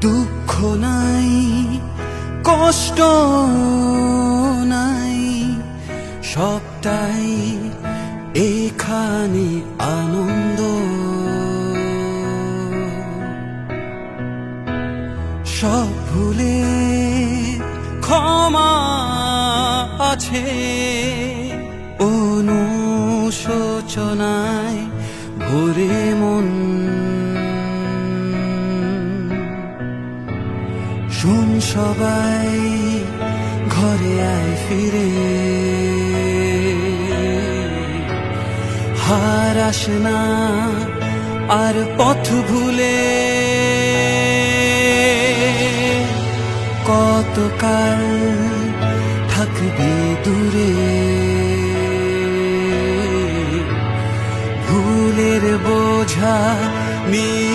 দুঃখ নাই কষ্ট নাই সবটাই এখানে আনন্দ। সব ভুলে ক্ষমা আছে অনুশোচনায় ভরে মন শুন সবাই, ঘরে আয় ফিরে। হার আসে না আর পথ ভুলে। কতকাল থাকবে দূরে। ভুলের বোঝা নিয়ে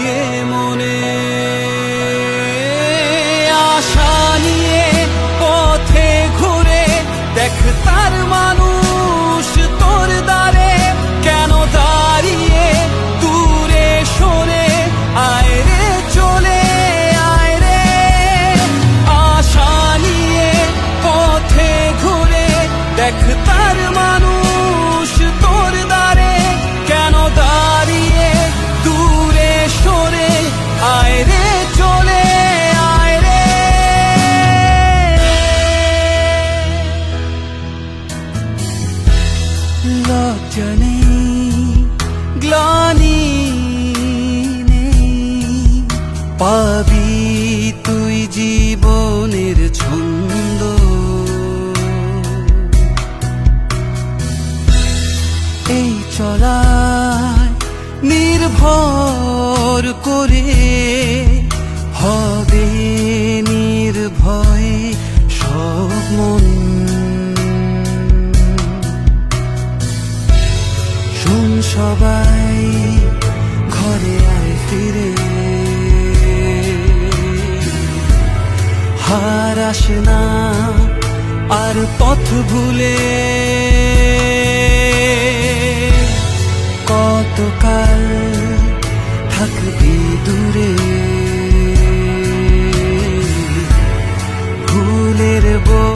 তার মানুষ তোর দ্বারে কেন দাঁড়িয়ে দূরে সরে? আয় রে চলে আয় রে। লজ্জা চলায় নির্ভর করে হবে নির্ভয় সব মন। শুন সবাই, ঘরে আয় ফিরে। হার না আর পথ ভুলে। তো কাল